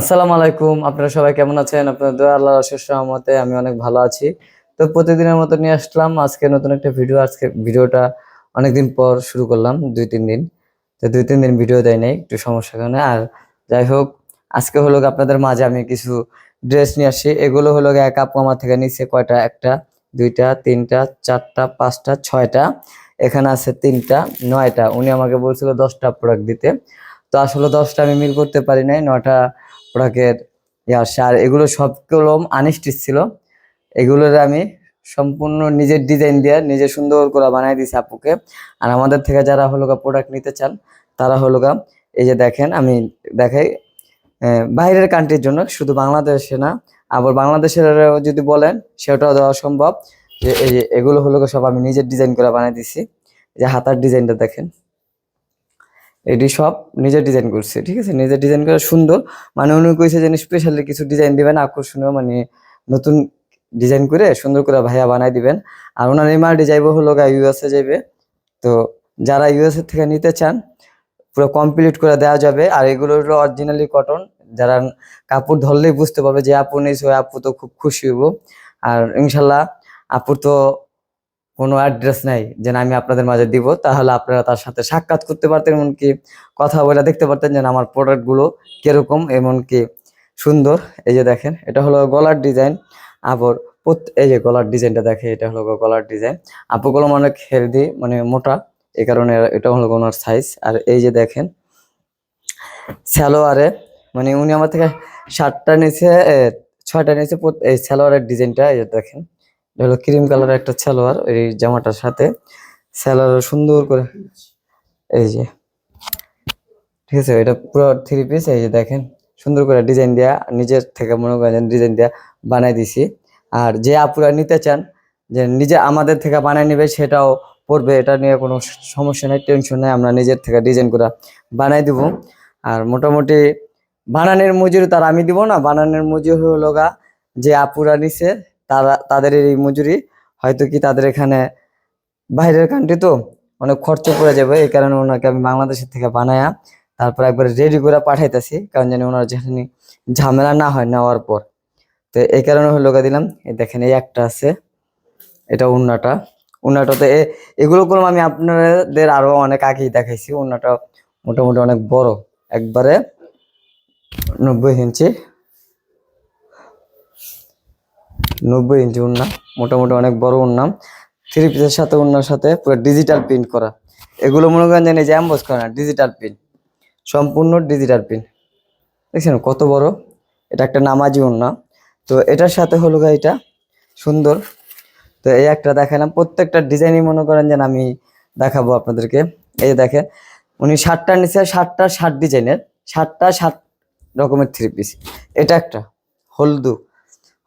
আসসালামু আলাইকুম। আপনারা সবাই কেমন আছেন? আপনাদের দোয়া আল্লাহর অশেষ রহমতে আমি অনেক ভালো আছি। তো প্রতিদিনের মতো নিয়ে আসলাম আজকে নতুন একটা ভিডিও। আজকে ভিডিওটা অনেকদিন পর শুরু করলাম দুই তিন দিন। তো দুই তিন দিন ভিডিও দেয় নাই, একটু সমস্যার কারণে। আর যাই হোক, আজকে হলো আপনাদের মাঝে আমি কিছু ড্রেস নিয়ে আসি এগুলো হলো এক আপু আমার থেকে নিচ্ছে কয়টা? একটা, দুইটা, তিনটা, চারটা, পাঁচটা, ছয়টা। এখানে আছে তিনটা, নয়টা। উনি আমাকে বলছিল দশটা প্রোডাক্ট দিতে। তো আসলে দশটা আমি মিল করতে পারি নাই, নয়টা প্রোডাক্টের ইয়ার সার, এগুলো সবগুলো আনস্টিচ ছিল। এগুলোর আমি সম্পূর্ণ নিজের ডিজাইন দিয়ে নিজে সুন্দর করে বানাই দিছি আপুকে। আর আমাদের থেকে যারা হলো প্রোডাক্ট নিতে চান, তারা হলো এই যে দেখেন, আমি দেখাই বাইরের কান্ট্রির জন্য, শুধু বাংলাদেশে না, আবার বাংলাদেশের যদি বলেন, সেটাও দেওয়া সম্ভব। যে এই যে এগুলো হলো সব আমি নিজের ডিজাইন করে বানাই দিছি যে হাতার ডিজাইনটা দেখেন। এটি সব নিজের ডিজাইন করছে, ঠিক আছে? নিজের ডিজাইন করা সুন্দর। মানে উনি কইছে যে স্পেশালি কিছু ডিজাইন দিবেন, আকর্ষণীয় মানে নতুন ডিজাইন করে সুন্দর করে ভাইয়া বানাই দিবেন। আর ওনার এমআরডি যাইবো হলো গা ইউএসএ যাইবে। তো যারা ইউএসএ থেকে নিতে চান, পুরো কমপ্লিট করে দেওয়া যাবে। আর এগুলো হলো অরিজিনালি কটন যারা কাপড় ধরলেই বুঝতে পারবে যে, আপু নিয়েছে ওই আপু তো খুব খুশি হইব। আর ইনশাল্লাহ আপুর তো কোনো অ্যাড্রেস নাই যে আমি আপনাদের মাঝে দিব তাহলে আপনারা তার সাথে সাক্ষাৎ করতে পারতেন এমনকি কথা বলে দেখতে পারতেন যে আমার প্রোডাক্টগুলো কীরকম এমনকি সুন্দর। এই যে দেখেন এটা হলো গলার ডিজাইন আবার এই যে গলার ডিজাইনটা দেখে এটা হলো গলার ডিজাইন আপুগুলো অনেক হেলদি মানে মোটা এই কারণে এটা হলো ওনার সাইজ আর এই যে দেখেন স্যালোয়ারে মানে উনি আমার থেকে নিয়েছে এ, ছয়টা প্রত- এই স্যালোয়ারের ডিজাইনটা এই দেখেন। হলো ক্রিম কালারের একটা সালোয়ার, এই জামাটার সাথে। সালোয়ার সুন্দর করে, এই যে, ঠিক আছে? এটা পুরো থ্রি পিস এই যে দেখেন, সুন্দর করে ডিজাইন দেয়া, নিজের থেকে মনে করেন ডিজাইন দেয়া বানাই দিছি। আর যে আপুরা নিতে চান, যে নিজে আমাদের থেকে বানাই নেবে, সেটাও পড়বে, এটা নিয়ে কোনো সমস্যা নেই টেনশন নেই, আমরা নিজের থেকে ডিজাইন করে বানাই দিব। আর মোটামুটি বানানের মজুরি তার আমি দিব না, বানানের মজুরি হলো গা, যে আপুরা নিছে, তারা তাদের এই মজুরি হয়তো কি তাদের এখানে বাইরের কান্ট্রি তো অনেক খরচ পড়ে যাবে, এই কারণে ওনাকে আমি বাংলাদেশের থেকে বানায়া তারপর একবার রেডি করে পাঠাইতেছি, কারণ জানি ওনার যেখানে ঝামেলা না হয় নেওয়ার পর। তো এই কারণে হলো দিলাম, এই দেখেন এই একটা আছে, এটা উন্নাটা। উন্নাটাতে এগুলো করলাম আমি আপনাদের আরও অনেক আগেই দেখাইছি, উন্নাটা মোটামুটি অনেক বড়, একবারে নব্বই ইঞ্চি। নব্বই ইঞ্চি উন্না, মোটামুটি অনেক বড় উন্না। থ্রি পিসের সাথে উন্নার সাথে পুরো ডিজিটাল প্রিন্ট করা। এগুলো মনে করেন জানি যে অ্যাম্বস করে না ডিজিটাল প্রিন্ট সম্পূর্ণ ডিজিটাল প্রিন্ট দেখছেন কত বড়? এটা একটা নামাজি উন্না। তো এটার সাথে হলো এটা, সুন্দর। তো এই একটা দেখালাম, প্রত্যেকটা ডিজাইনই মনে করেন যেন আমি দেখাবো আপনাদেরকে। এই দেখেন, উনি ষাটটা নিচে ষাটটা ষাট ডিজাইনের ষাটটা ষাট রকমের থ্রি পিস এটা একটা, হলদু।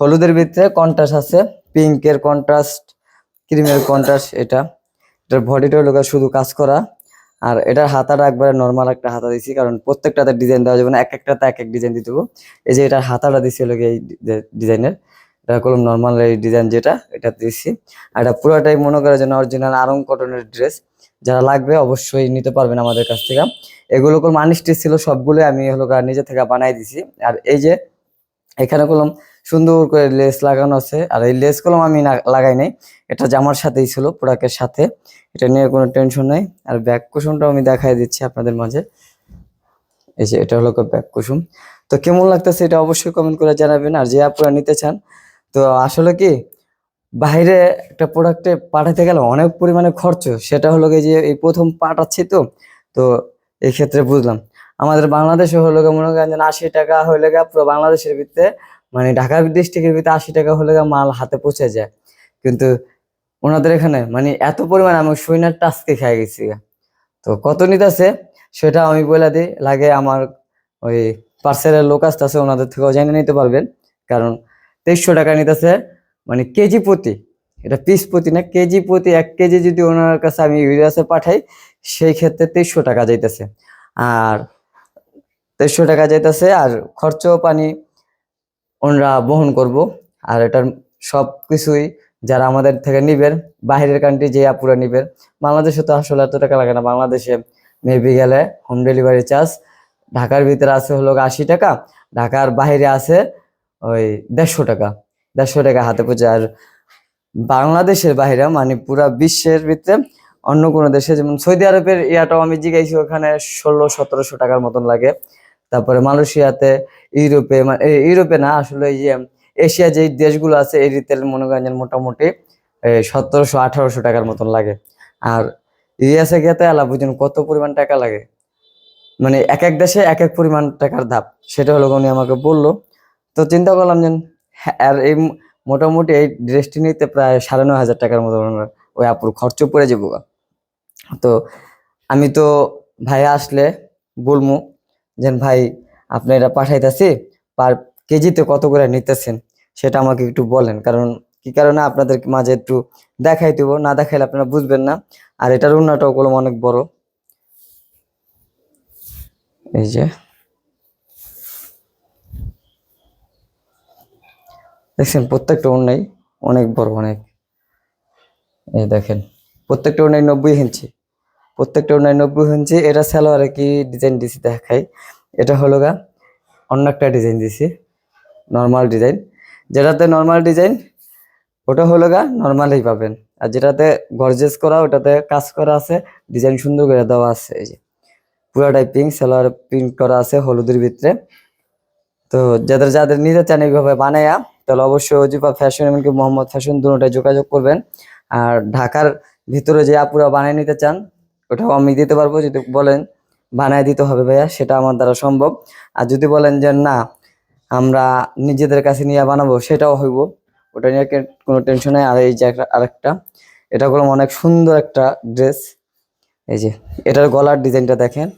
হলুদের ভিতরে কন্ট্রাস্ট আছে পিঙ্কের কন্ট্রাস্ট ক্রিমের কন্ট্রাস্ট এটা। এটার বডিটা হলো শুধু কাজ করা। আর এটার হাতাটা একবারে নর্মাল একটা হাতা দিছি, কারণ প্রত্যেকটাতে ডিজাইন দেওয়া যাবে না, এক একটাতে এক এক ডিজাইন দিতে। এই যে এটার হাতাটা দিছি হলো এই ডিজাইনের এটা করলাম নর্মাল এই ডিজাইন যেটা, এটা দিছি। আর এটা পুরোটাই মনে করে যেন অরিজিনাল আরং কটনের ড্রেস যারা লাগবে অবশ্যই নিতে পারবেন আমাদের কাছ থেকে। এগুলো কোনো আনস্টিচ ছিল সবগুলো আমি হলো নিজে থেকে বানাই দিছি। আর এই যে এখানে কলম সুন্দর করে লেস লাগানো আছে। আর এই লেস কলম আমি লাগাই নাই। এটা জামার সাথেই ছিল প্রোডাক্টের সাথে। এটা নিয়ে কোনো টেনশন নাই। আর ব্যাক কুশনটাও আমি দেখাই দিচ্ছি আপনাদের মাঝে। এই যে, এটা হলো ব্যাক কুসুম। তো কেমন লাগতেছে এটা অবশ্যই কমেন্ট করে জানাবেন। আর যে আপনারা নিতে চান, তো আসলে কি, বাইরে একটা প্রোডাক্টে পাঠাতে গেলে অনেক পরিমাণে খরচ। সেটা হলো গিয়ে যে, এই প্রথম পাঠাচ্ছি তো তো এই ক্ষেত্রে বুঝলাম। আমাদের বাংলাদেশে হলো মনে করেন আশি টাকা গা পুরো বাংলাদেশের ভিতরে মানে ঢাকা ডিস্ট্রিক্টের ভিতরে আশি টাকা হলে মাল হাতে পৌঁছে যায়। কিন্তু ওনাদের এখানে মানে এত পরিমাণ আমি সুইনার টাস্কে খেয়ে গেছি তো কত নিতেছে সেটা আমি বলে দিই, লাগে আমার ওই পার্সেলের লোক আসতেছে ওনাদের থেকেও জেনে নিতে পারবেন। কারণ তেইশশো টাকা নিতেছে মানে কেজি প্রতি, এটা পিস প্রতি না, কেজি প্রতি এক কেজি যদি ওনার কাছে আমি ইউরিয়াসে পাঠাই, সেই ক্ষেত্রে তেইশশো টাকা যাইতেছে। আর তেইশশো টাকা যাইতেছে আর খরচ পানি ওনারা বহন করব। আর এটার সব কিছুই যারা আমাদের থেকে নিবেন বাইরের কান্ট্রি যে আপুরা নিবেন, বাংলাদেশে তো আসলে এত টাকা লাগে না। বাংলাদেশে মেবি গেলে হোম ডেলিভারি চার্জ ঢাকার ভিতরে আছে হলো আশি টাকা, ঢাকার বাইরে আছে ওই দেড়শো টাকা দেড়শো টাকা হাতে পৌঁছে আর বাংলাদেশের বাইরে মানে পুরা বিশ্বের ভিতরে অন্য কোনো দেশে, যেমন সৌদি আরবের ইয়াটাও আমি জিজ্ঞাসি ওখানে ষোলো, সতেরোশো টাকার মতন লাগে। তারপরে মালয়েশিয়াতে ইউরোপে মানে ইউরোপে না আসলে এই যে এশিয়া যে দেশগুলো আছে এই রিতেল মনে করেন মোটামুটি সতেরোশো আঠারোশো টাকার মতন লাগে। আর ইউএসএ গেতে আলা বুঝুন কত পরিমাণ টাকা লাগে। মানে এক এক দেশে এক এক পরিমাণ টাকার দাম সেটা হলো উনি আমাকে বলল। তো চিন্তা করলাম যে হ্যাঁ, আর এই মোটামুটি এই ড্রেসটি নিতে প্রায় সাড়ে নয় হাজার টাকার মতো ওই আপুর খরচ পড়ে যাব তো আমি তো ভাইয়া আসলে বলমু যে ভাই, আপনি এটা পাঠাইতেছি, পার কেজিতে কত করে নিতেছেন? সেটা আমাকে একটু বলেন। কারণ, কি কারণে আপনাদের মাঝে একটু দেখাই দিব, না দেখাইলে আপনারা বুঝবেন না। আর এটার উন্নাটাও কলম অনেক বড়। এই যে। দেখছেন, প্রত্যেকটা উন্নাই অনেক বড়, অনেক। এই দেখেন, প্রত্যেকটা উন্নাই নব্বই ইঞ্চি। প্রত্যেকটা উন্নাই নব্বই ইঞ্চি এটা সালোয়ারে কি ডিজাইন দিছি দেখাই। এটা হলো গা, অন্য একটা ডিজাইন দিছি নর্মাল ডিজাইন যেটাতে নর্মাল ডিজাইন ওটা হলো গা নর্মালই পাবেন। আর যেটাতে গর্জেস করা, ওটাতে কাজ করা আছে ডিজাইন সুন্দর করে দেওয়া আছে, এই যে। পুরাটাই পিঙ্ক সালোয়ার প্রিন্ট করা আছে হলুদের ভিতরে। তো যাদের যাদের নিতে চান এইভাবে বানায়া, তাহলে অবশ্যই অজিপা ফ্যাশন এমনকি মোহাম্মদ ফ্যাশন দুটোটাই যোগাযোগ করবেন। আর ঢাকার ভিতরে যে আপুরা বানিয়ে নিতে চান ওটাও আমি দিতে পারব যদি বলেন, বানায় দিতে হবে ভাইয়া, সেটা আমার দ্বারা সম্ভব। আর যদি বলেন যে না, আমরা নিজেদের কাছে নিয়ে বানাবো, সেটাও হইব। ওটা নিয়ে কোনো টেনশন নেই। আর এই যে আরেকটা, এটা করলাম অনেক সুন্দর একটা ড্রেস এই যে, এটার গলার ডিজাইনটা দেখেন।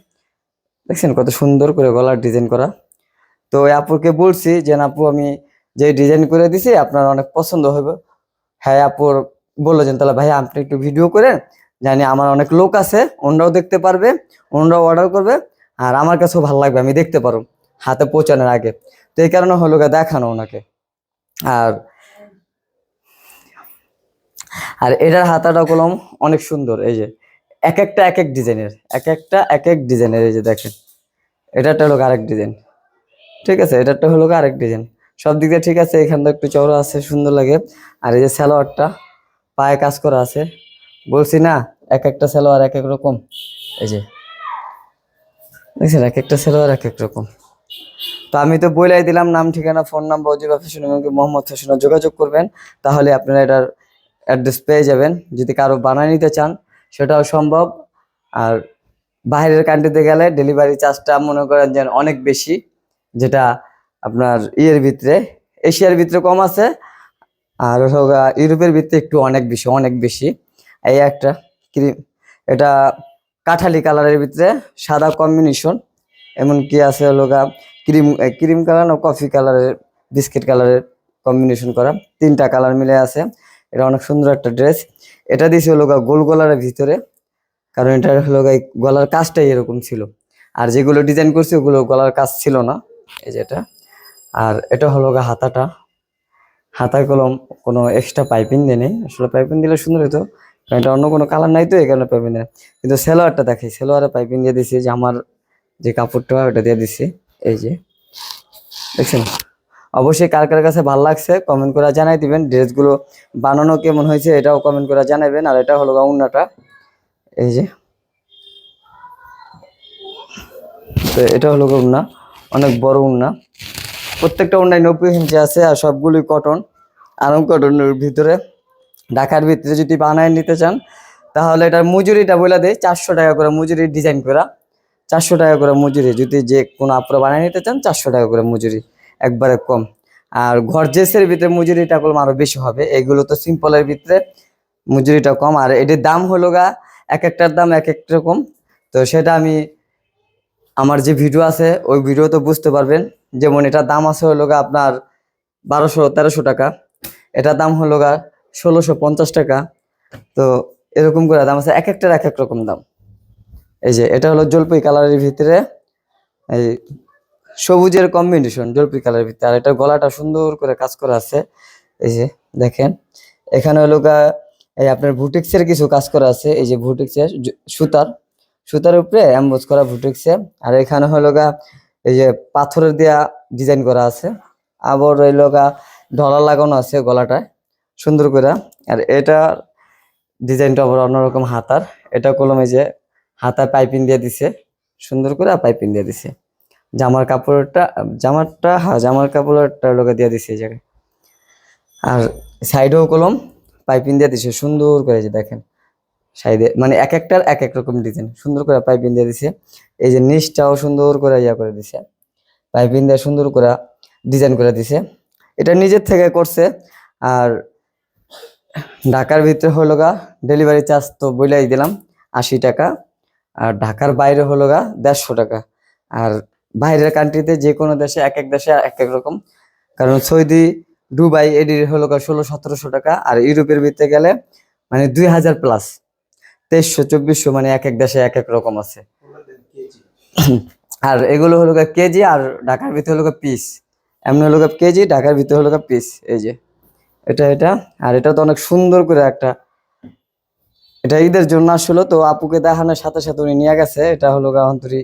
দেখছেন কত সুন্দর করে গলার ডিজাইন করা। তো আপুকে বলছি যে আপু, আমি যে ডিজাইন করে দিছি, আপনার অনেক পছন্দ হবে হ্যাঁ আপুর বলল যে, তাহলে ভাই আপনি একটু ভিডিও করেন জানি আমার অনেক লোক আছে, ওনরাও দেখতে পারবে, ওনরাও অর্ডার করবে, আর আমার কাছেও ভালো লাগবে, আমি দেখতে পারো হাতে পৌঁছানোর আগে। তো এই কারণে হলো গিয়ে দেখানো ওনাকে। আর আর এটার হাতাটা কলম অনেক সুন্দর, এই যে, এক একটা এক এক ডিজাইনের, এক একটা এক এক ডিজাইনের, এই যে দেখেন এটাটা হলো আরেক ডিজাইন। ঠিক আছে, এটারটা হলো আরেক ডিজাইন। সব দিক দিয়ে ঠিক আছে এখানটা একটু চওড়া আছে, সুন্দর লাগে। আর এই যে সালোয়ারটা, পায়ে কাজ করা আছে। বলছি না, এক একটা সালোয়ার এক এক রকম। এই যে দেখছেন এক একটা সালোয়ার এক এক রকম। তো আমি তো বইলাই দিলাম, নাম, ঠিকানা, ফোন নাম্বার, অজিবা ফ্যাশন এমনকি মোহাম্মদ ফ্যাশনে যোগাযোগ করবেন। তাহলে আপনারা এটার অ্যাড্রেস পেয়ে যাবেন। যদি কারও বানায় নিতে চান, সেটাও সম্ভব। আর বাইরের কান্ট্রিতে গেলে ডেলিভারি চার্জটা মনে করেন যে অনেক বেশি, যেটা আপনার ইয়ের ভিতরে, এশিয়ার ভিতরে কম আছে। আর ইউরোপের ভিতরে একটু অনেক বেশি অনেক বেশি। এই একটা ক্রিম, এটা কাঠালি কালারের ভিতরে সাদা কম্বিনেশন এমনকি আছে হলো ক্রিম ক্রিম কালার ও কফি কালারের, বিস্কিট কালারের কম্বিনেশন করা, তিনটা কালার মিলে আছে। এটা অনেক সুন্দর একটা ড্রেস। এটা দিয়েছে হলো গোল গলারের ভিতরে, কারণ এটা হলো গলার কাজটাই এরকম ছিল। আর যেগুলো ডিজাইন করছে ওগুলো গলার কাজ ছিল না, এই যে এটা। আর এটা হলো গা হাতাটা। হাতার কলম কোনো এক্সট্রা পাইপিং দিয়ে নেই। আসলে পাইপিং দিলে সুন্দর হতো এটা অন্য কোনো কালার নাই তো, এই কারণে দেয় কিন্তু সেলোয়ারটা দেখি সেলোয়ারে পাইপিং দিয়ে দিছি যে আমার যে কাপড়টা, ওটা দিয়ে দিছি, এই যে। দেখছেন? অবশ্যই কার কার কাছে ভালো লাগছে কমেন্ট করে জানাই দিবেন ড্রেসগুলো বানানো কেমন হয়েছে, এটাও কমেন্ট করে জানাবেন আর এটা হলো গা এই যে। তো এটা হলো উন্না, অনেক বড় উন্না। প্রত্যেকটা উন্নায় নব্বই ইঞ্চি আছে, আর সবগুলোই কটন আরাম কটনের ভিতরে। ঢাকার ভিতরে যদি বানায় নিতে চান, তাহলে এটার মজুরিটা বলে দেয় চারশো টাকা করে মজুরি ডিজাইন করা। চারশো টাকা করে মজুরি, যদি যে কোনো আপনারা বানিয়ে নিতে চান, চারশো টাকা করে মজুরি, একবারে কম। আর গর্জেসের ভিতরে মজুরিটা করলাম আরও বেশি হবে, এগুলো তো সিম্পলের ভিতরে মজুরিটা কম। আর এটির দাম হলো গা, এক একটার দাম এক এক রকম। তো সেটা আমি, আমার যে ভিডিও আছে, ওই ভিডিও তো বুঝতে পারবেন। যেমন এটার দাম আছে হলো গা আপনার বারোশো তেরোশো টাকা। এটার দাম হলো গা ষোলোশো পঞ্চাশ টাকা। তো এরকম করে দাম আছে, এক একটার এক এক রকম দাম। এই যে, এটা হলো জলপাই কালারের ভিতরে, এই সবুজের কম্বিনেশন জলপাই কালারের ভিতরে। আর এটা গলাটা সুন্দর করে কাজ করা আছে। এই যে, দেখেন। এখানে হলো এই আপনার ভুটিক্সের কিছু কাজ করা আছে। এই যে ভুটিক্সের সুতার সুতার উপরে এমবোজ করা ভুটিক্সে আর এখানে হলো গা, এই যে পাথরের দেয়া ডিজাইন করা আছে। আবার রইল গা ডলার লাগানো আছে গলাটায়। সুন্দর করে। আর এটা ডিজাইনটা আবার অন্যরকম হাতার। এটা কলমে যে হাতায় পাইপিং দিয়ে দিছে, সুন্দর করে পাইপিং দিয়ে দিছে। জামার কাপড়টা জামারটা হ্যাঁ জামার কাপড়টা লোকে দিয়ে দিছে এই জায়গায়। আর সাইডেও কলম, পাইপিং দিয়ে দিছে, সুন্দর করে যে দেখেন। সাইডে মানে এক একটার এক এক রকম ডিজাইন, সুন্দর করে পাইপিং দিয়ে দিছে। এই যে নিচটাও সুন্দর করে ইয়া করে দিছে। পাইপিং দিয়ে সুন্দর করে ডিজাইন করে দিছে। এটা নিজের থেকে করছে। আর ঢাকার ভিতরে হলো গা ডেলিভারি চার্জ তো বইলাই দিলাম আশি টাকা, আর ঢাকার বাইরে হলো গা দেড়শো টাকা। আর বাইরের কান্ট্রিতে যে কোনো দেশে, এক এক দেশে এক এক রকম। কারণ সৌদি, দুবাই এডির হলো গা ষোলো, সতেরোশো টাকা, আর ইউরোপের ভিতরে গেলে মানে দুই হাজার প্লাস তেইশশো, চব্বিশশো মানে এক এক দেশে এক এক রকম আছে। আর এগুলো হলো গা কেজি, আর ঢাকার ভিতরে হলো গা পিস এমনি হলো কেজি, ঢাকার ভিতরে হলো গা পিস এই যে। এটা এটা। আর এটা তো অনেক সুন্দর করে একটা এটা ঈদের জন্য আসলো, তো আপুকে দেখানোর সাথে সাথে উনি নিয়ে গেছে। এটা হলো গাহন্তরি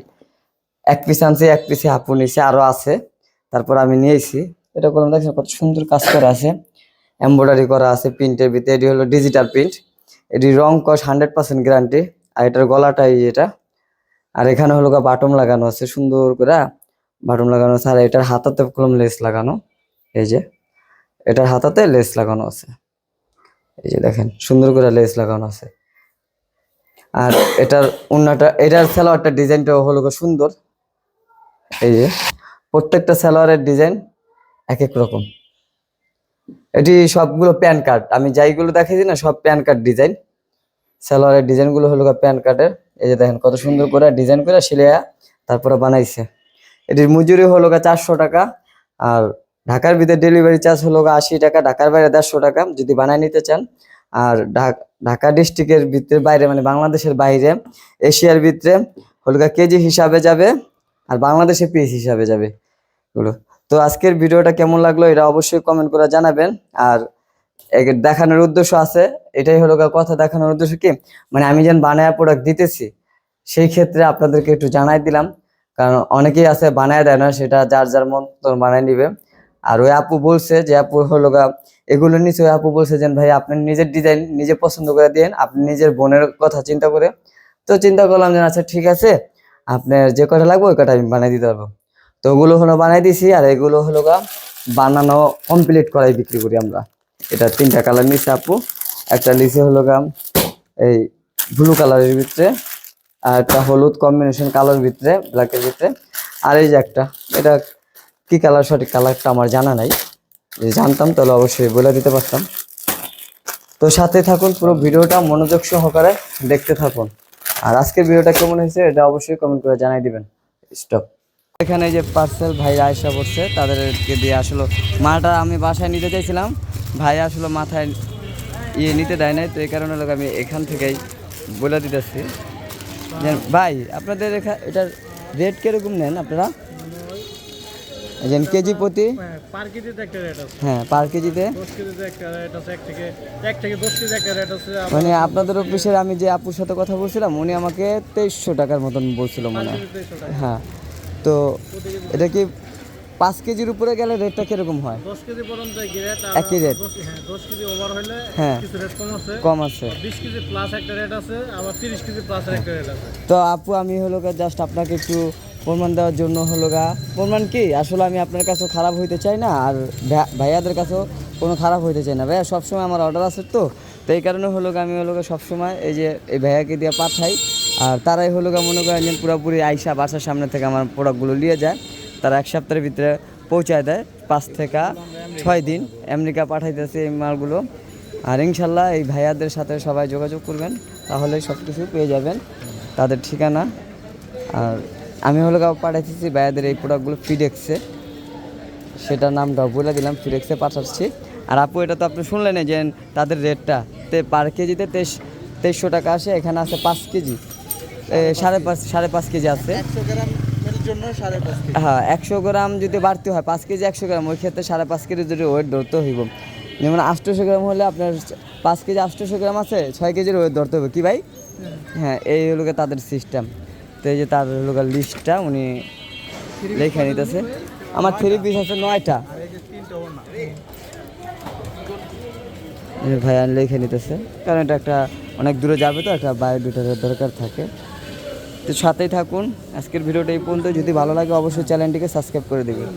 এক পিস আনছে, এক পিসে আপু নিছে আরও আছে। তারপর আমি নিয়েছি। এটা করলাম দেখছেন কত সুন্দর কাজ করা আছে। এমব্রয়ডারি করা আছে, প্রিন্টের ভিতরে। এটি হলো ডিজিটাল প্রিন্ট এটি রং কস হান্ড্রেড পার্সেন্ট গ্যারান্টি আর এটার গলাটাই এটা। আর এখানে হলো গা বাটম লাগানো আছে, সুন্দর করে। বাটম লাগানো আছে। আর এটার হাতাতে কলম লেস লাগানো। এই যে। এটার হাতাতে লেস লাগানো আছে। এই যে দেখেন, সুন্দর করে লেস লাগানো আছে। আর এটার উন্নাটা, এটার সালোয়ারটা ডিজাইনটাও হলো সুন্দর। এই যে, প্রত্যেকটা সালোয়ারের ডিজাইন এক এক রকম। এটি সবগুলো প্যান কার্ড। আমি যাইগুলো দেখাইছি না, সব প্যান কার্ড ডিজাইন। সালোয়ারের ডিজাইনগুলো হলো প্যান কার্ডের। এই যে দেখেন, কত সুন্দর করে ডিজাইন করে সিলিয়া তারপরে বানাইছে। এটির মজুরি হলো চারশো টাকা। আর ঢাকার ভিতরে ডেলিভারি চার্জ হলো আশি টাকা, ঢাকার বাইরে দেড়শো টাকা, যদি বানায় নিতে চান। আর ঢাকা ডিস্ট্রিক্টের ভিতরে বাইরে মানে বাংলাদেশের বাইরে, এশিয়ার ভিতরে হলো কেজি হিসাবে যাবে আর বাংলাদেশে পিস হিসাবে যাবে এগুলো। তো আজকের ভিডিওটা কেমন লাগল এটা অবশ্যই কমেন্ট করে জানাবেন। আর দেখানোর উদ্দেশ্য আছে, এটাই হলো কথা দেখানোর উদ্দেশ্য কি মানে আমি যেন বানায়া প্রোডাক্ট দিতেছি, সেই ক্ষেত্রে আপনাদেরকে একটু জানাই দিলাম। কারণ অনেকেই আছে বানায় দেয় না, সেটা যার যার মতো বানায় নিবে। আর ওই আপু বলছে যে আপু হলো এগুলো নিচে ওই আপু বলছে যে, ভাই, আপনি নিজের ডিজাইন নিজে পছন্দ করে দিন, আপনি নিজের বোনের কথা চিন্তা করে। তো চিন্তা করলাম যে আচ্ছা ঠিক আছে, আপনার যে কটা লাগবে, ওই কটা আমি বানাই দিতে পারব। তো ওগুলো হলো বানাই দিছি, আর এগুলো হলো গা, বানানো কমপ্লিট করাই বিক্রি করি আমরা। এটা তিনটা কালার নিচ্ছে আপু। একটা নিচে হলো গা, এই ব্লু কালারের ভিতরে, আর একটা হলুদ কম্বিনেশন কালোর ভিতরে ব্ল্যাকের ভিতরে। আর এই যে একটা, এটা কি কালার সঠিক কালারটা আমার জানা নাই। যদি জানতাম তাহলে অবশ্যই বলে দিতে পারতাম। তো সাথে থাকুন, পুরো ভিডিওটা মনোযোগ সহকারে দেখতে থাকুন। আর আজকের ভিডিওটা কেমন হয়েছে এটা অবশ্যই কমেন্ট করে জানাই দিবেন। স্টপ এখানে যে পার্সেল ভাই আয়সা পড়ছে তাদেরকে দিয়ে আসলো মাটা আমি বাসায় নিতে চাইছিলাম। ভাই আসলে মাথায় ইয়ে নিতে দেয় নাই, তো এই কারণে লোক আমি এখান থেকেই বলে দিতেছি। ভাই, আপনাদের এখা এটার রেট কীরকম নেন আপনারা? কেজি প্রতি? পার কেজিতে একটা রেট আছে। হ্যাঁ পার কেজিতে? দশ কেজিতে একটা রেট আছে থেকে থেকে দশ কেজি একটা রেট আছে। মানে আপনাদের অফিসের আমি যে আপুর সাথে কথা বলছিলাম উনি আমাকে তেইশশো টাকার মতন বলছিল মনে হয়। হ্যাঁ তো এটা কি পাঁচ কেজির উপরে গেলে রেটটা কীরকম হয়? দশ কেজি পর্যন্ত কি রেট হ্যাঁ দশ কেজি ওভার হলে হ্যাঁ। কিছু রেট কম আছে। কম আছে। বিশ কেজি প্লাস একটা রেট আছে আবার তিরিশ কেজি প্লাস একটা রেট আছে। তো আপু আমি হলো জাস্ট আপনাকে একটু প্রমাণ দেওয়ার জন্য হলো গা। প্রমাণ কি? আসলে আমি আপনার কাছেও খারাপ হইতে চাই না, আর ভাইয়াদের কাছেও কোনো খারাপ হইতে চাই না। ভাইয়া, সবসময় আমার অর্ডার আছে তো তো এই কারণে হলো গা আমি হলো সবসময় এই যে এই ভাইয়াকে দিয়ে পাঠাই, আর তারাই হলো গা মনে করেন যে পুরোপুরি আইসা বাসার সামনে থেকে আমার প্রোডাক্টগুলো নিয়ে যায়, তারা এক সপ্তাহের ভিতরে পৌঁছায় দেয়, পাঁচ থেকে ছয় দিন আমেরিকা পাঠাইতেছে এই মালগুলো। আর ইনশাল্লাহ এই ভাইয়াদের সাথে সবাই যোগাযোগ করবেন তাহলে সব কিছু পেয়ে যাবেন, তাদের ঠিকানা, আর আমি হলো গা পাঠাইতেছি ভাইয়াদের এই প্রোডাক্টগুলো ফিডেক্সে সেটা নামটাও বলে দিলাম ফিডেক্সে পাঠাচ্ছি। আর আপু এটা তো আপনি শুনলেন যে তাদের রেটটা। তে পার কেজিতে তেইশ তেইশশো টাকা আসে এখানে আছে পাঁচ কেজি। সাড়ে পাঁচ সাড়ে পাঁচ কেজি আছে। একশো গ্রামের জন্য সাড়ে হ্যাঁ একশো গ্রাম যদি বাড়তে হয় পাঁচ কেজি একশো গ্রাম ওই ক্ষেত্রে সাড়ে পাঁচ কেজি যদি ওয়েট ধরতে হইব। যেমন আটশোশো গ্রাম হলে আপনার পাঁচ কেজি আটশোশো গ্রাম আছে ছয় কেজির ওয়েট ধরতে হবে কি ভাই? হ্যাঁ। এই হলো তাদের সিস্টেম তো এই যে তার হলো লিস্টটা উনি লেখা নিতেছে। আমার থ্রি পিস আছে নয়টা। ভাইয়া লিখে নিতেছে। কারণ এটা একটা অনেক দূরে যাবে তো, একটা বায়োডেটার দরকার থাকে। তো সাথেই থাকুন। আজকের ভিডিওটা এই পর্যন্ত যদি ভালো লাগে অবশ্যই চ্যানেলটিকে সাবস্ক্রাইব করে দেবেন।